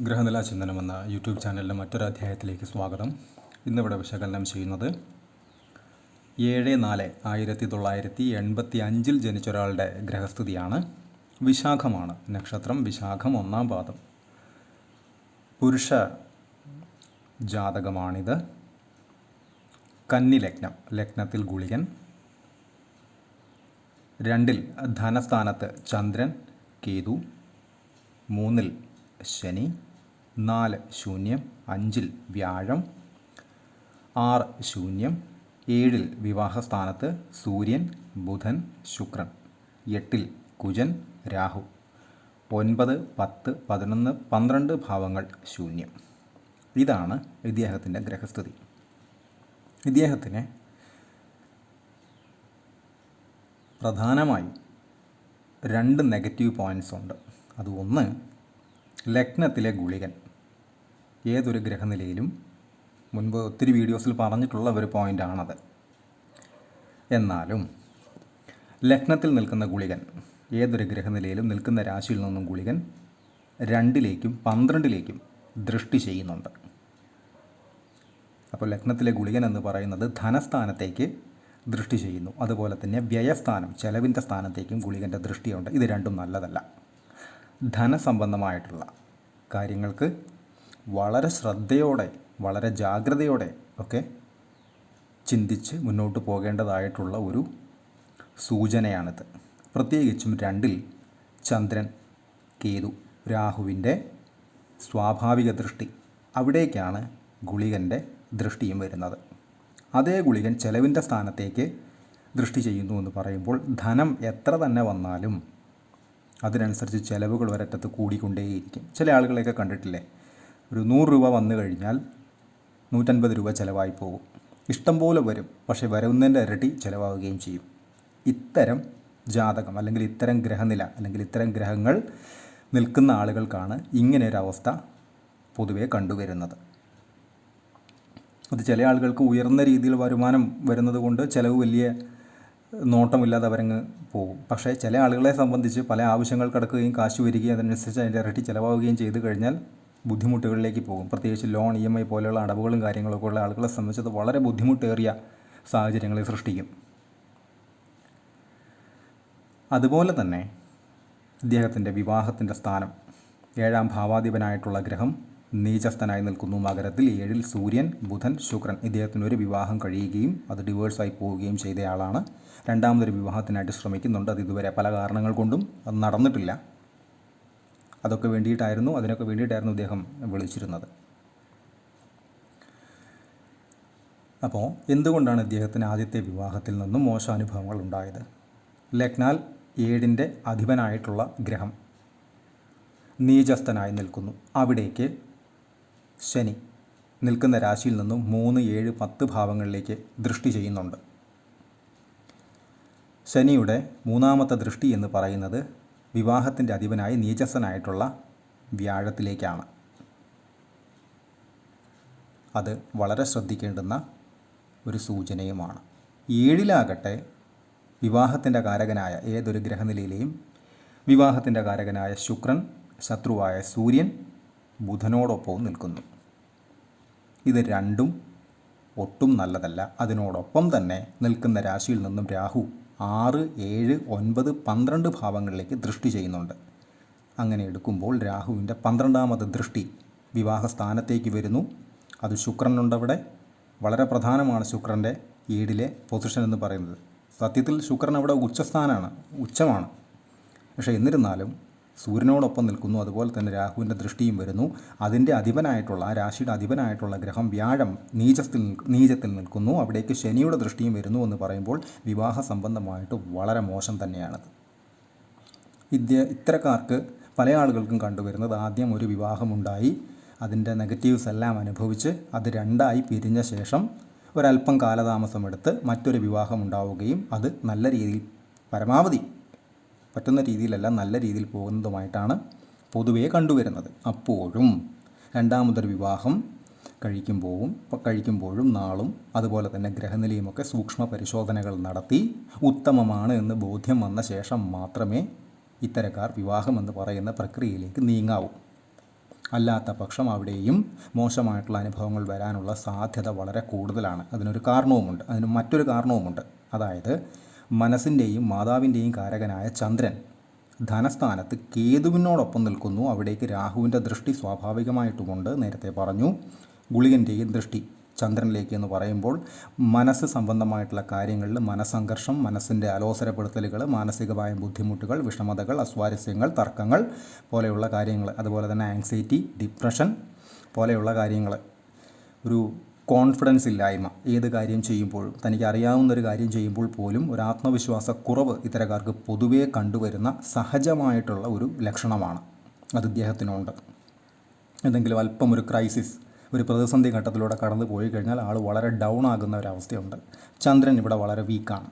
ഗ്രഹനില ചിന്തനം എന്ന യൂട്യൂബ് ചാനലിലെ മറ്റൊരു അധ്യായത്തിലേക്ക് സ്വാഗതം. ഇന്നിവിടെ വിശകലനം ചെയ്യുന്നത് ഏഴ് നാല് ആയിരത്തി തൊള്ളായിരത്തി എൺപത്തി അഞ്ചിൽ ജനിച്ച ഒരാളുടെ ഗ്രഹസ്ഥിതിയാണ്. വിശാഖമാണ്. നക്ഷത്രം വിശാഖം ഒന്നാം പാദം. പുരുഷ ജാതകമാണിത്. കന്നി ലഗ്നം. ലഗ്നത്തിൽ ഗുളികൻ. രണ്ടിൽ ധനസ്ഥാനത്ത് ചന്ദ്രൻ കേതു. മൂന്നിൽ ശനി. നാല് ശൂന്യം അഞ്ചിൽ വ്യാഴം ആറ് ശൂന്യം ഏഴിൽ വിവാഹസ്ഥാനത്ത് സൂര്യൻ ബുധൻ ശുക്രൻ എട്ടിൽ കുജൻ രാഹു ഒൻപത് പത്ത് പതിനൊന്ന് പന്ത്രണ്ട് ഭാവങ്ങൾ ശൂന്യം. ഇതാണ് ഇദ്ദേഹത്തിന്റെ ഗ്രഹസ്ഥിതി. ഇദ്ദേഹത്തിന് പ്രധാനമായും രണ്ട് നെഗറ്റീവ് പോയിന്റ്സ് ഉണ്ട്. അത് ഒന്ന് ലഗ്നത്തിലെ ഗുളികൻ. ഏതൊരു ഗ്രഹനിലയിലും മുൻപ് ഒത്തിരി വീഡിയോസിൽ പറഞ്ഞിട്ടുള്ള ഒരു പോയിന്റാണത് എന്നാലും ലഗ്നത്തിൽ നിൽക്കുന്ന ഗുളികൻ ഏതൊരു ഗ്രഹനിലയിലും നിൽക്കുന്ന രാശിയിൽ നിന്നും ഗുളികൻ രണ്ടിലേക്കും പന്ത്രണ്ടിലേക്കും ദൃഷ്ടി ചെയ്യുന്നുണ്ട്. അപ്പോൾ ലഗ്നത്തിലെ ഗുളികൻ എന്ന് പറയുന്നത് ധനസ്ഥാനത്തേക്ക് ദൃഷ്ടി ചെയ്യുന്നു. അതുപോലെ തന്നെ വ്യയസ്ഥാനം ചെലവിന്റെ സ്ഥാനത്തേക്കും ഗുളികന്റെ ദൃഷ്ടിയുണ്ട്. ഇത് രണ്ടും നല്ലതല്ല. ധനസംബന്ധമായിട്ടുള്ള കാര്യങ്ങൾക്ക് വളരെ ശ്രദ്ധയോടെ വളരെ ജാഗ്രതയോടെ ഒക്കെ ചിന്തിച്ച് മുന്നോട്ട് പോകേണ്ടതായിട്ടുള്ള ഒരു സൂചനയാണിത്. പ്രത്യേകിച്ചും രണ്ടിൽ ചന്ദ്രൻ കേതു രാഹുവിന്റെ സ്വാഭാവിക ദൃഷ്ടി. അവിടേക്കാണ് ഗുളികന്റെ ദൃഷ്ടിയും വരുന്നത്. അതേ ഗുളികൻ ചെലവിന്റെ സ്ഥാനത്തേക്ക് ദൃഷ്ടി ചെയ്യുന്നു എന്ന് പറയുമ്പോൾ ധനം എത്ര തന്നെ വന്നാലും അതിനനുസരിച്ച് ചിലവുകൾ ഒരറ്റത്ത് കൂടിക്കൊണ്ടേയിരിക്കും. ചില ആളുകളെയൊക്കെ കണ്ടിട്ടില്ലേ? ഒരു നൂറ് രൂപ വന്നു കഴിഞ്ഞാൽ നൂറ്റൻപത് രൂപ ചിലവായി പോകും. ഇഷ്ടം പോലെ വരും. പക്ഷേ വരുന്നതിന്റെ ഇരട്ടി ചിലവാകുകയും ചെയ്യും. ഇത്തരം ജാതകം അല്ലെങ്കിൽ ഇത്തരം ഗ്രഹനില അല്ലെങ്കിൽ ഇത്തരം ഗ്രഹങ്ങൾ നിൽക്കുന്ന ആളുകൾക്കാണ് ഇങ്ങനെ ഒരു അവസ്ഥ പൊതുവേ കണ്ടുവരുന്നത്. അത് ചില ആളുകൾക്ക് ഉയർന്ന രീതിയിൽ വരുമാനം വരുന്നത് കൊണ്ട് ചിലവ് വലിയ നോട്ടമില്ലാതെ അവരങ്ങ് പോകും. പക്ഷേ ചില ആളുകളെ സംബന്ധിച്ച് പല ആവശ്യങ്ങൾ കിടക്കുകയും കാശ് വരികയും അതിനനുസരിച്ച് അതിന്റെ ഇരട്ടി ചിലവാകുകയും ചെയ്തു കഴിഞ്ഞാൽ ബുദ്ധിമുട്ടുകളിലേക്ക് പോകും. പ്രത്യേകിച്ച് ലോൺ ഇ എം ഐ പോലെയുള്ള അടവുകളും കാര്യങ്ങളൊക്കെ ഉള്ള ആളുകളെ സംബന്ധിച്ചത് വളരെ ബുദ്ധിമുട്ടേറിയ സാഹചര്യങ്ങളെ സൃഷ്ടിക്കും. അതുപോലെ തന്നെ ഇദ്ദേഹത്തിന്റെ വിവാഹത്തിന്റെ സ്ഥാനം. ഏഴാം ഭാവാധിപനായിട്ടുള്ള ഗ്രഹം നീചസ്ഥനായി നിൽക്കുന്നു. മകരത്തിൽ ഏഴിൽ സൂര്യൻ ബുധൻ ശുക്രൻ ഇദ്ദേഹത്തിന് ഒരു വിവാഹം കഴിയുകയും അത് ഡിവേഴ്സായി പോവുകയും ചെയ്തയാളാണ്. രണ്ടാമതൊരു വിവാഹത്തിനായിട്ട് ശ്രമിക്കുന്നുണ്ട്. അത് ഇതുവരെ പല കാരണങ്ങൾ കൊണ്ടും അത് നടന്നിട്ടില്ല. അതൊക്കെ വേണ്ടിയിട്ടായിരുന്നു അതിനൊക്കെ വേണ്ടിയിട്ടായിരുന്നു അദ്ദേഹം വിളിച്ചിരുന്നത്. അപ്പോൾ എന്തുകൊണ്ടാണ് ഇദ്ദേഹത്തിന് ആദ്യത്തെ വിവാഹത്തിൽ നിന്നും മോശാനുഭവങ്ങൾ ഉണ്ടായത്? ലഗ്നാൽ ഏഴിന്റെ അധിപനായിട്ടുള്ള ഗ്രഹം നീചസ്ഥനായി നിൽക്കുന്നു. അവിടേക്ക് ശനി നിൽക്കുന്ന രാശിയിൽ നിന്നും മൂന്ന് ഏഴ് പത്ത് ഭാവങ്ങളിലേക്ക് ദൃഷ്ടി ചെയ്യുന്നുണ്ട്. ശനിയുടെ മൂന്നാമത്തെ ദൃഷ്ടി എന്ന് പറയുന്നത് വിവാഹത്തിന്റെ അധിപനായി നീചസ്സനായിട്ടുള്ള വ്യാഴത്തിലേക്കാണ്. അത് വളരെ ശ്രദ്ധിക്കേണ്ടുന്ന ഒരു സൂചനയുമാണ്. ഏഴിലാകട്ടെ വിവാഹത്തിന്റെ കാരകനായ ഏതൊരു ഗ്രഹനിലയിലെയും വിവാഹത്തിന്റെ കാരകനായ ശുക്രൻ ശത്രുവായ സൂര്യൻ ബുധനോടൊപ്പവും നിൽക്കുന്നു. ഇത് രണ്ടും ഒട്ടും നല്ലതല്ല. അതിനോടൊപ്പം തന്നെ നിൽക്കുന്ന രാശിയിൽ നിന്നും രാഹു ആറ് ഏഴ് ഒൻപത് പന്ത്രണ്ട് ഭാവങ്ങളിലേക്ക് ദൃഷ്ടി ചെയ്യുന്നുണ്ട്. അങ്ങനെ എടുക്കുമ്പോൾ രാഹുവിന്റെ പന്ത്രണ്ടാമത് ദൃഷ്ടി വിവാഹ സ്ഥാനത്തേക്ക് വരുന്നു. അത് ശുക്രനുണ്ടവിടെ. വളരെ പ്രധാനമാണ് ശുക്രന്റെ ഏഴിലെ പൊസിഷൻ എന്ന് പറയുന്നത്. സത്യത്തിൽ ശുക്രൻ അവിടെ ഉച്ചസ്ഥാനാണ് ഉച്ചമാണ്. പക്ഷേ എന്നിരുന്നാലും സൂര്യനോടൊപ്പം നിൽക്കുന്നു. അതുപോലെ തന്നെ രാഹുവിന്റെ ദൃഷ്ടിയും വരുന്നു. അതിന്റെ അധിപനായിട്ടുള്ള ആ രാശിയുടെ അധിപനായിട്ടുള്ള ഗ്രഹം വ്യാഴം നീചത്തിൽ നീചത്തിൽ നിൽക്കുന്നു. അവിടേക്ക് ശനിയുടെ ദൃഷ്ടിയും വരുന്നു എന്ന് പറയുമ്പോൾ വിവാഹ സംബന്ധമായിട്ട് വളരെ മോശം തന്നെയാണത്. ഇദ്യ ഇത്തരക്കാർക്ക് പല ആളുകൾക്കും കണ്ടുവരുന്നത് ആദ്യം ഒരു വിവാഹമുണ്ടായി. അതിന്റെ നെഗറ്റീവ്സ് എല്ലാം അനുഭവിച്ച് അത് രണ്ടായി പിരിഞ്ഞ ശേഷം ഒരല്പം കാലതാമസമെടുത്ത് മറ്റൊരു വിവാഹം ഉണ്ടാവുകയും അത് നല്ല രീതിയിൽ പരമാവധി പറ്റുന്ന രീതിയിലല്ല നല്ല രീതിയിൽ പോകുന്നതുമായിട്ടാണ് പൊതുവേ കണ്ടുവരുന്നത്. അപ്പോഴും രണ്ടാമതൊരു വിവാഹം കഴിക്കുമ്പോഴും കഴിക്കുമ്പോഴും നാളും അതുപോലെ തന്നെ ഗ്രഹനിലയുമൊക്കെ സൂക്ഷ്മ പരിശോധനകൾ നടത്തി ഉത്തമമാണ് എന്ന് ബോധ്യം വന്ന ശേഷം മാത്രമേ ഇത്തരക്കാർ വിവാഹമെന്ന് പറയുന്ന പ്രക്രിയയിലേക്ക് നീങ്ങാവൂ. അല്ലാത്ത പക്ഷം അവിടെയും മോശമായിട്ടുള്ള അനുഭവങ്ങൾ വരാനുള്ള സാധ്യത വളരെ കൂടുതലാണ്. അതിനൊരു കാരണവുമുണ്ട്. അതിന് മറ്റൊരു കാരണവുമുണ്ട്. അതായത് മനസ്സിന്റെയും മാതാവിന്റെയും കാരകനായ ചന്ദ്രൻ ധനസ്ഥാനത്ത് കേതുവിനോടൊപ്പം നിൽക്കുന്നു. അവിടേക്ക് രാഹുവിന്റെ ദൃഷ്ടി സ്വാഭാവികമായിട്ടുമുണ്ട്. നേരത്തെ പറഞ്ഞു ഗുളികന്റെയും ദൃഷ്ടി ചന്ദ്രനിലേക്ക് എന്ന് പറയുമ്പോൾ മനസ്സ് സംബന്ധമായിട്ടുള്ള കാര്യങ്ങളിൽ മനസ്സംഘർഷം മനസ്സിന്റെ അലോസരപ്പെടുത്തലുകൾ മാനസികമായ ബുദ്ധിമുട്ടുകൾ വിഷമതകൾ അസ്വാരസ്യങ്ങൾ തർക്കങ്ങൾ പോലെയുള്ള കാര്യങ്ങൾ അതുപോലെ തന്നെ ആങ്സൈറ്റി ഡിപ്രഷൻ പോലെയുള്ള കാര്യങ്ങൾ. ഒരു കോൺഫിഡൻസ് ഇല്ലായ്മ. ഏത് കാര്യം ചെയ്യുമ്പോഴും തനിക്ക് അറിയാവുന്ന ഒരു കാര്യം ചെയ്യുമ്പോൾ പോലും ഒരു ആത്മവിശ്വാസ കുറവ് ഇത്തരക്കാർക്ക് പൊതുവേ കണ്ടുവരുന്ന സഹജമായിട്ടുള്ള ഒരു ലക്ഷണമാണ്. അത് ഇദ്ദേഹത്തിനുണ്ട്. എന്തെങ്കിലും അല്പം ഒരു ക്രൈസിസ് ഒരു പ്രതിസന്ധി ഘട്ടത്തിലൂടെ കടന്നു പോയി കഴിഞ്ഞാൽ ആൾ വളരെ ഡൗൺ ആകുന്ന ഒരവസ്ഥയുണ്ട് ചന്ദ്രൻ ഇവിടെ വളരെ വീക്കാണ്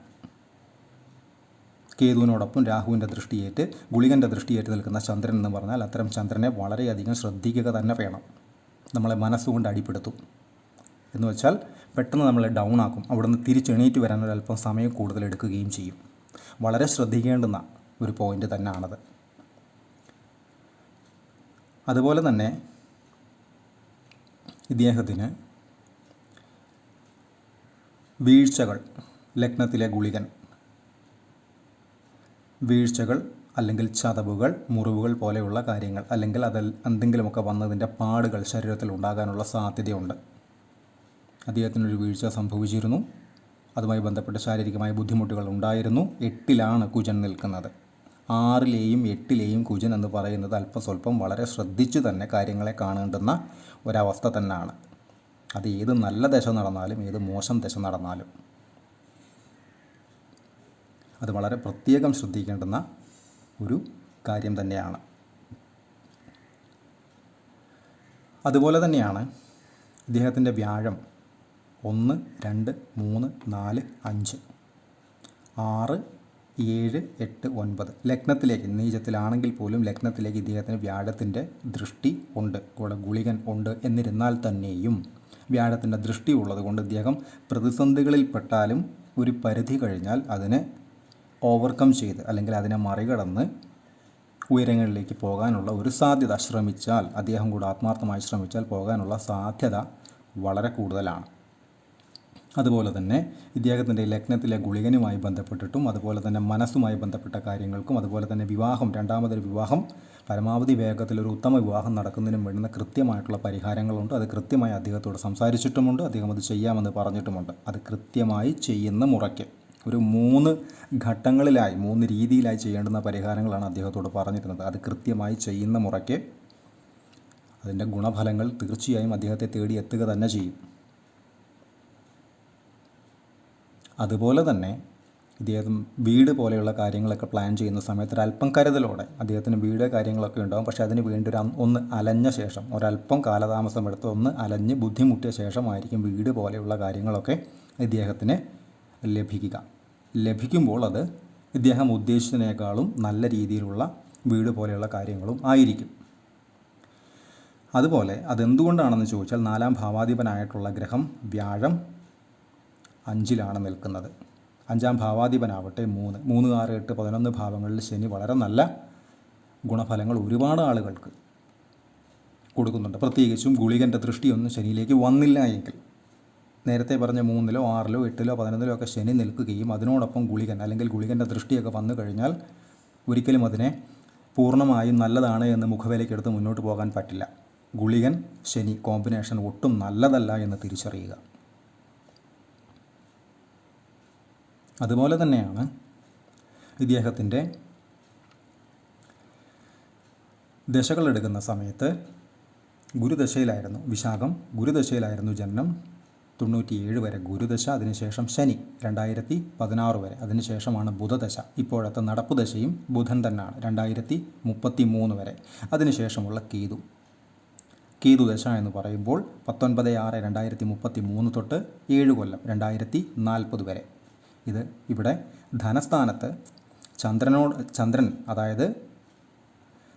കേതുവിനോടൊപ്പം രാഹുവിന്റെ ദൃഷ്ടിയേറ്റ് ഗുളികന്റെ ദൃഷ്ടിയേറ്റ് നിൽക്കുന്ന ചന്ദ്രൻ എന്ന് പറഞ്ഞാൽ അത്തരം ചന്ദ്രനെ വളരെയധികം ശ്രദ്ധിക്കുക തന്നെ വേണം. നമ്മളെ മനസ്സുകൊണ്ട് അടിപ്പെടുത്തും. എന്ന് വെച്ചാൽ പെട്ടെന്ന് നമ്മൾ ഡൗൺ ആക്കും. അവിടുന്ന് തിരിച്ചെണീറ്റ് വരാൻ ഒരല്പം സമയം കൂടുതൽ എടുക്കുകയും ചെയ്യും. വളരെ ശ്രദ്ധിക്കേണ്ടുന്ന ഒരു പോയിന്റ് തന്നെയാണത് അതുപോലെ തന്നെ ഇദ്ദേഹത്തിന് വീഴ്ചകൾ ലഗ്നത്തിലെ ഗുളികൻ വീഴ്ചകൾ അല്ലെങ്കിൽ ചതവുകൾ മുറിവുകൾ പോലെയുള്ള കാര്യങ്ങൾ അല്ലെങ്കിൽ അതിൽ എന്തെങ്കിലുമൊക്കെ വന്നതിന്റെ പാടുകൾ ശരീരത്തിൽ ഉണ്ടാകാനുള്ള സാധ്യതയുണ്ട്. അദ്ദേഹത്തിനൊരു വീഴ്ച സംഭവിച്ചിരുന്നു. അതുമായി ബന്ധപ്പെട്ട ശാരീരികമായ ബുദ്ധിമുട്ടുകൾ ഉണ്ടായിരുന്നു. എട്ടിലാണ് കുജൻ നിൽക്കുന്നത്. ആറിലെയും എട്ടിലെയും കുജൻ എന്ന് പറയുന്നത് അല്പം സ്വല്പം വളരെ ശ്രദ്ധിച്ചു തന്നെ കാര്യങ്ങളെ കാണേണ്ടുന്ന ഒരവസ്ഥ തന്നെയാണ്. അത് ഏത് നല്ല ദശ നടന്നാലും ഏത് മോശം ദശ നടന്നാലും. അത് വളരെ പ്രത്യേകം ശ്രദ്ധിക്കേണ്ടുന്ന ഒരു കാര്യം തന്നെയാണ്. അതുപോലെ തന്നെയാണ് ഇദ്ദേഹത്തിന്റെ വ്യാഴം. ഒന്ന് രണ്ട് മൂന്ന് നാല് അഞ്ച്. ആറ് ഏഴ് എട്ട് ഒൻപത്. ലഗ്നത്തിലേക്ക് നീചത്തിലാണെങ്കിൽ പോലും ലഗ്നത്തിലേക്ക് ഇദ്ദേഹത്തിന് വ്യാഴത്തിന്റെ ദൃഷ്ടി ഉണ്ട്. കൂടെ ഗുളികൻ ഉണ്ട് എന്നിരുന്നാൽ തന്നെയും വ്യാഴത്തിന്റെ ദൃഷ്ടി ഉള്ളത് കൊണ്ട് ഇദ്ദേഹം പ്രതിസന്ധികളിൽപ്പെട്ടാലും ഒരു പരിധി കഴിഞ്ഞാൽ അതിനെ ഓവർകം ചെയ്ത് അല്ലെങ്കിൽ അതിനെ മറികടന്ന് ഉയരങ്ങളിലേക്ക് പോകാനുള്ള ഒരു സാധ്യത ശ്രമിച്ചാൽ അദ്ദേഹം കൂടെ ആത്മാർത്ഥമായി ശ്രമിച്ചാൽ പോകാനുള്ള സാധ്യത വളരെ കൂടുതലാണ്. അതുപോലെ തന്നെ ഇദ്ദേഹത്തിന്റെ ലഗ്നത്തിലെ ഗുളികനുമായി ബന്ധപ്പെട്ടിട്ടും അതുപോലെ തന്നെ മനസ്സുമായി ബന്ധപ്പെട്ട കാര്യങ്ങൾക്കും അതുപോലെ തന്നെ വിവാഹം രണ്ടാമതൊരു വിവാഹം പരമാവധി വേഗത്തിൽ ഒരു ഉത്തമ വിവാഹം നടക്കുന്നതിനും വേണ്ടുന്ന കൃത്യമായിട്ടുള്ള പരിഹാരങ്ങളുണ്ട്. അത് കൃത്യമായി അദ്ദേഹത്തോട് സംസാരിച്ചിട്ടുമുണ്ട്. അദ്ദേഹം അത് ചെയ്യാമെന്ന് പറഞ്ഞിട്ടുമുണ്ട്. അത് കൃത്യമായി ചെയ്യുന്ന മുറയ്ക്ക്. ഒരു മൂന്ന് ഘട്ടങ്ങളിലായി മൂന്ന് രീതിയിലായി ചെയ്യേണ്ടുന്ന പരിഹാരങ്ങളാണ് അദ്ദേഹത്തോട് പറഞ്ഞിരുന്നത്. അത് കൃത്യമായി ചെയ്യുന്ന മുറയ്ക്ക് അതിന്റെ ഗുണഫലങ്ങൾ തീർച്ചയായും അദ്ദേഹത്തെ തേടി എത്തുക തന്നെ ചെയ്യും. അതുപോലെ തന്നെ ഇദ്ദേഹം വീട് പോലെയുള്ള കാര്യങ്ങളൊക്കെ പ്ലാൻ ചെയ്യുന്ന സമയത്ത് ഒരല്പം കരുതലോടെ അദ്ദേഹത്തിന് വീട് കാര്യങ്ങളൊക്കെ ഉണ്ടാകും പക്ഷേ അതിന് വേണ്ടി ഒരു ഒന്ന് അലഞ്ഞ ശേഷം ഒരല്പം കാലതാമസം എടുത്ത് ഒന്ന് അലഞ്ഞ് ബുദ്ധിമുട്ടിയ ശേഷമായിരിക്കും വീട് പോലെയുള്ള കാര്യങ്ങളൊക്കെ ഇദ്ദേഹത്തിന് ലഭിക്കുക. ലഭിക്കുമ്പോൾ അത് ഇദ്ദേഹം ഉദ്ദേശിച്ചതിനേക്കാളും നല്ല രീതിയിലുള്ള വീട് പോലെയുള്ള കാര്യങ്ങളും ആയിരിക്കും. അതുപോലെ അതെന്തുകൊണ്ടാണെന്ന് ചോദിച്ചാൽ നാലാം ഭാവാധിപനായിട്ടുള്ള ഗ്രഹം വ്യാഴം അഞ്ചിലാണ് നിൽക്കുന്നത്. അഞ്ചാം ഭാവാധിപനാവട്ടെ മൂന്ന്. മൂന്ന് ആറ് എട്ട് പതിനൊന്ന് ഭാവങ്ങളിൽ ശനി വളരെ നല്ല ഗുണഫലങ്ങൾ ഒരുപാട് ആളുകൾക്ക് കൊടുക്കുന്നുണ്ട്. പ്രത്യേകിച്ചും ഗുളികന്റെ ദൃഷ്ടിയൊന്നും ശനിയിലേക്ക് വന്നില്ല എങ്കിൽ. നേരത്തെ പറഞ്ഞ മൂന്നിലോ ആറിലോ എട്ടിലോ പതിനൊന്നിലോ ഒക്കെ ശനി നിൽക്കുകയും അതിനോടൊപ്പം ഗുളികൻ അല്ലെങ്കിൽ ഗുളികന്റെ ദൃഷ്ടിയൊക്കെ വന്നു കഴിഞ്ഞാൽ ഒരിക്കലും അതിനെ പൂർണമായും നല്ലതാണ് എന്ന് മുഖവിലയ്ക്കെടുത്ത് മുന്നോട്ട് പോകാൻ പറ്റില്ല. ഗുളികൻ ശനി കോമ്പിനേഷൻ ഒട്ടും നല്ലതല്ല എന്ന് തിരിച്ചറിയുക. അതുപോലെ തന്നെയാണ് ഇദ്ദേഹത്തിന്റെ ദശകൾ എടുക്കുന്ന സമയത്ത് ഗുരുദശയിലായിരുന്നു വിശാഖം ഗുരുദശയിലായിരുന്നു ജനനം. തൊണ്ണൂറ്റിയേഴ് വരെ ഗുരുദശ അതിനുശേഷം ശനി രണ്ടായിരത്തി പതിനാറ് വരെ. അതിനുശേഷമാണ് ബുധദശ. ഇപ്പോഴത്തെ നടപ്പ് ദശയും ബുധൻ തന്നെയാണ് രണ്ടായിരത്തി മുപ്പത്തി മൂന്ന് വരെ. അതിനുശേഷമുള്ള കേതു. കേതു ദശ എന്ന് പറയുമ്പോൾ പത്തൊൻപത് ആറ് രണ്ടായിരത്തി മുപ്പത്തി മൂന്ന് തൊട്ട് ഏഴ് കൊല്ലം രണ്ടായിരത്തി നാൽപ്പത് വരെ. ഇത് ഇവിടെ ധനസ്ഥാനത്ത് ചന്ദ്രനോട് ചന്ദ്രൻ അതായത്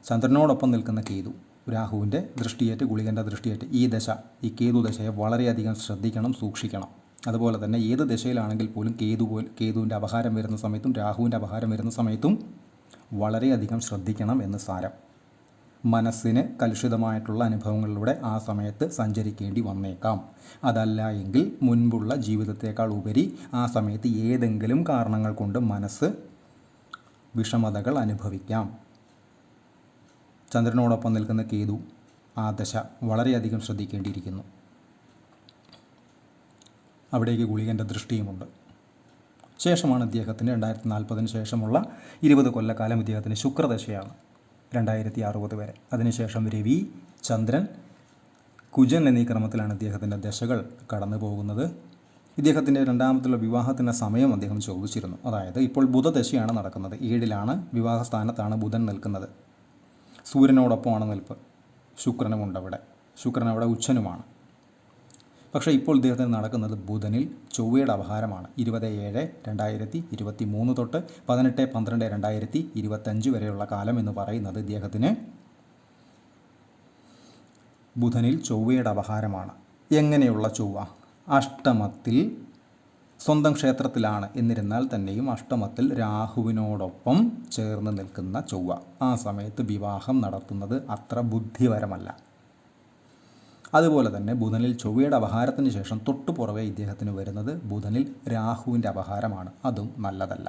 ചന്ദ്രനോടൊപ്പം നിൽക്കുന്ന കേതു രാഹുവിന്റെ ദൃഷ്ടിയേറ്റ് ഗുളികന്റെ ദൃഷ്ടിയേറ്റ് ഈ ദശ ഈ കേതു ദശയെ വളരെയധികം ശ്രദ്ധിക്കണം സൂക്ഷിക്കണം. അതുപോലെ തന്നെ ഏത് ദശയിലാണെങ്കിൽ പോലും കേതു പോൽ കേതുവിന്റെ അപഹാരം വരുന്ന സമയത്തും രാഹുവിന്റെ അപഹാരം വരുന്ന സമയത്തും വളരെയധികം ശ്രദ്ധിക്കണം എന്ന് സാരം. മനസ്സിന് കലുഷിതമായിട്ടുള്ള അനുഭവങ്ങളിലൂടെ ആ സമയത്ത് സഞ്ചരിക്കേണ്ടി വന്നേക്കാം. അതല്ല എങ്കിൽ മുൻപുള്ള ജീവിതത്തേക്കാൾ ഉപരി ആ സമയത്ത് ഏതെങ്കിലും കാരണങ്ങൾ കൊണ്ട് മനസ്സ് വിഷമതകൾ അനുഭവിക്കാം. ചന്ദ്രനോടൊപ്പം നിൽക്കുന്ന കേതു ആ ദശ വളരെയധികം ശ്രദ്ധിക്കേണ്ടിയിരിക്കുന്നു. അവിടേക്ക് ഗുളികന്റെ ദൃഷ്ടിയുമുണ്ട്. ശേഷമാണ് ഇദ്ദേഹത്തിന് രണ്ടായിരത്തി നാൽപ്പതിന് ശേഷമുള്ള ഇരുപത് കൊല്ലക്കാലം ഇദ്ദേഹത്തിന് ശുക്രദശയാണ്. രണ്ടായിരത്തി അറുപത് വരെ. അതിനുശേഷം രവി ചന്ദ്രൻ കുജൻ എന്നീ ക്രമത്തിലാണ് ഇദ്ദേഹത്തിന്റെ ദശകൾ കടന്നു പോകുന്നത്. ഇദ്ദേഹത്തിന്റെ രണ്ടാമത്തുള്ള വിവാഹത്തിന്റെ സമയം അദ്ദേഹം ചോദിച്ചിരുന്നു. അതായത് ഇപ്പോൾ ബുധദശയാണ് നടക്കുന്നത്. ഏഴിലാണ് വിവാഹ സ്ഥാനത്താണ് ബുധൻ നിൽക്കുന്നത്. സൂര്യനോടൊപ്പമാണ് നിൽപ്പ്. ശുക്രനുമുണ്ട് അവിടെ. ശുക്രൻ അവിടെ ഉച്ചനുമാണ്. പക്ഷേ ഇപ്പോൾ ഇദ്ദേഹത്തിന് നടക്കുന്നത് ബുധനിൽ ചൊവ്വയുടെ അപഹാരമാണ്. ഇരുപത് ഏഴ് രണ്ടായിരത്തി ഇരുപത്തി മൂന്ന് തൊട്ട് പതിനെട്ട് പന്ത്രണ്ട് രണ്ടായിരത്തി ഇരുപത്തഞ്ച് വരെയുള്ള കാലം എന്ന് പറയുന്നത് ഇദ്ദേഹത്തിന് ബുധനിൽ ചൊവ്വയുടെ അപഹാരമാണ്. എങ്ങനെയുള്ള ചൊവ്വ? അഷ്ടമത്തിൽ സ്വന്തം ക്ഷേത്രത്തിലാണ് എന്നിരുന്നാൽ തന്നെയും അഷ്ടമത്തിൽ രാഹുവിനോടൊപ്പം ചേർന്ന് നിൽക്കുന്ന ചൊവ്വ. ആ സമയത്ത് വിവാഹം നടത്തുന്നത് അത്ര ബുദ്ധിപരമല്ല. അതുപോലെ തന്നെ ബുധനിൽ ചൊവ്വയുടെ അപഹാരത്തിന് ശേഷം തൊട്ടു പുറവെ ഇദ്ദേഹത്തിന് വരുന്നത് ബുധനിൽ രാഹുവിന്റെ അപഹാരമാണ്. അതും നല്ലതല്ല.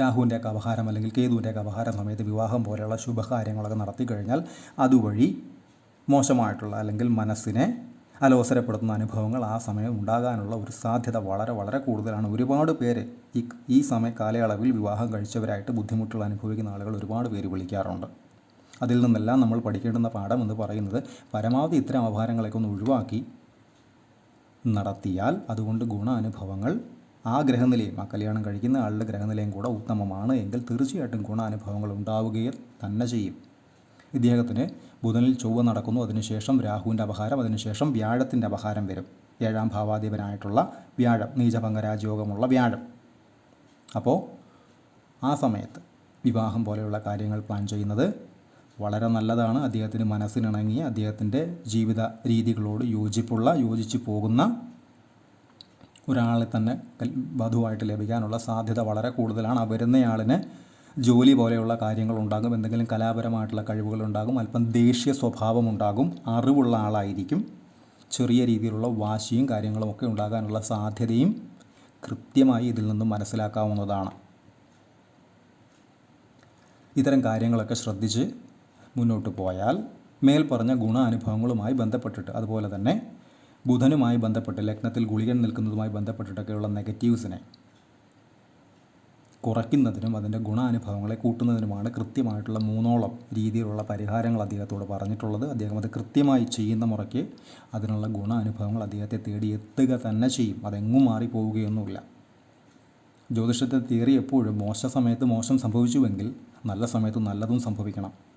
രാഹുവിന്റെയൊക്കെ അപഹാരം അല്ലെങ്കിൽ കേതുവിന്റെയൊക്കെ അപഹാര സമയത്ത് വിവാഹം പോലെയുള്ള ശുഭകാര്യങ്ങളൊക്കെ നടത്തി കഴിഞ്ഞാൽ അതുവഴി മോശമായിട്ടുള്ള അല്ലെങ്കിൽ മനസ്സിനെ അലോസരപ്പെടുത്തുന്ന അനുഭവങ്ങൾ ആ സമയം ഉണ്ടാകാനുള്ള ഒരു സാധ്യത വളരെ വളരെ കൂടുതലാണ്. ഒരുപാട് പേര് ഈ ഈ സമയ കാലയളവിൽ വിവാഹം കഴിച്ചവരായിട്ട് ബുദ്ധിമുട്ടുകൾ അനുഭവിക്കുന്ന ആളുകൾ ഒരുപാട് പേര് വിളിക്കാറുണ്ട്. അതിൽ നിന്നെല്ലാം നമ്മൾ പഠിക്കേണ്ടുന്ന പാഠം എന്ന് പറയുന്നത് പരമാവധി ഇത്തരം അപഹാരങ്ങളൊക്കെ ഒന്ന് ഒഴിവാക്കി നടത്തിയാൽ അതുകൊണ്ട് ഗുണാനുഭവങ്ങൾ ആ ഗ്രഹനിലയും ആ കല്യാണം കഴിക്കുന്ന ആളുടെ ഗ്രഹനിലയും കൂടെ ഉത്തമമാണ് എങ്കിൽ തീർച്ചയായിട്ടും ഗുണാനുഭവങ്ങൾ ഉണ്ടാവുകയും തന്നെ ചെയ്യും. ഇദ്ദേഹത്തിന് ബുധനിൽ ചൊവ്വ നടക്കുന്നു അതിനുശേഷം രാഹുവിന്റെ അപഹാരം അതിനുശേഷം വ്യാഴത്തിന്റെ അപഹാരം വരും. ഏഴാം ഭാവാധിപനായിട്ടുള്ള വ്യാഴം നീചഭംഗരാജയോഗമുള്ള വ്യാഴം. അപ്പോൾ ആ സമയത്ത് വിവാഹം പോലെയുള്ള കാര്യങ്ങൾ പ്ലാൻ ചെയ്യുന്നത് വളരെ നല്ലതാണ്. അദ്ദേഹത്തിന് മനസ്സിനിണങ്ങിയ അദ്ദേഹത്തിന്റെ ജീവിത രീതികളോട് യോജിപ്പുള്ള യോജിച്ച് പോകുന്ന ഒരാളെ തന്നെ വധുവായിട്ട് ലഭിക്കാനുള്ള സാധ്യത വളരെ കൂടുതലാണ്. ആ വരുന്നയാളിന് ജോലി പോലെയുള്ള കാര്യങ്ങൾ ഉണ്ടാകും. എന്തെങ്കിലും കലാപരമായിട്ടുള്ള കഴിവുകൾ ഉണ്ടാകും. അല്പം ദേഷ്യ സ്വഭാവം ഉണ്ടാകും. അറിവുള്ള ആളായിരിക്കും. ചെറിയ രീതിയിലുള്ള വാശിയും കാര്യങ്ങളും ഒക്കെ ഉണ്ടാകാനുള്ള സാധ്യതയും കൃത്യമായി ഇതിൽ നിന്നും മനസ്സിലാക്കാവുന്നതാണ്. ഇത്തരം കാര്യങ്ങളൊക്കെ ശ്രദ്ധിച്ച് മുന്നോട്ട് പോയാൽ മേൽപ്പറഞ്ഞ ഗുണാനുഭവങ്ങളുമായി ബന്ധപ്പെട്ടിട്ട് അതുപോലെ തന്നെ ബുധനുമായി ബന്ധപ്പെട്ട് ലഗ്നത്തിൽ ഗുളികൻ നിൽക്കുന്നതുമായി ബന്ധപ്പെട്ടിട്ടൊക്കെയുള്ള നെഗറ്റീവ്സിനെ കുറയ്ക്കുന്നതിനും അതിന്റെ ഗുണാനുഭവങ്ങളെ കൂട്ടുന്നതിനുമാണ് കൃത്യമായിട്ടുള്ള മൂന്നോളം രീതിയിലുള്ള പരിഹാരങ്ങൾ അദ്ദേഹത്തോട് പറഞ്ഞിട്ടുള്ളത്. അദ്ദേഹം അത് കൃത്യമായി ചെയ്യുന്ന മുറയ്ക്ക് അതിനുള്ള ഗുണാനുഭവങ്ങൾ അദ്ദേഹത്തെ തേടി എത്തുക തന്നെ ചെയ്യും. അതെങ്ങും മാറിപ്പോവുകയൊന്നുമില്ല. ജ്യോതിഷത്തെ തിയറി എപ്പോഴും മോശ സമയത്ത് മോശം സംഭവിച്ചുവെങ്കിൽ നല്ല സമയത്ത് നല്ലതും സംഭവിക്കണം.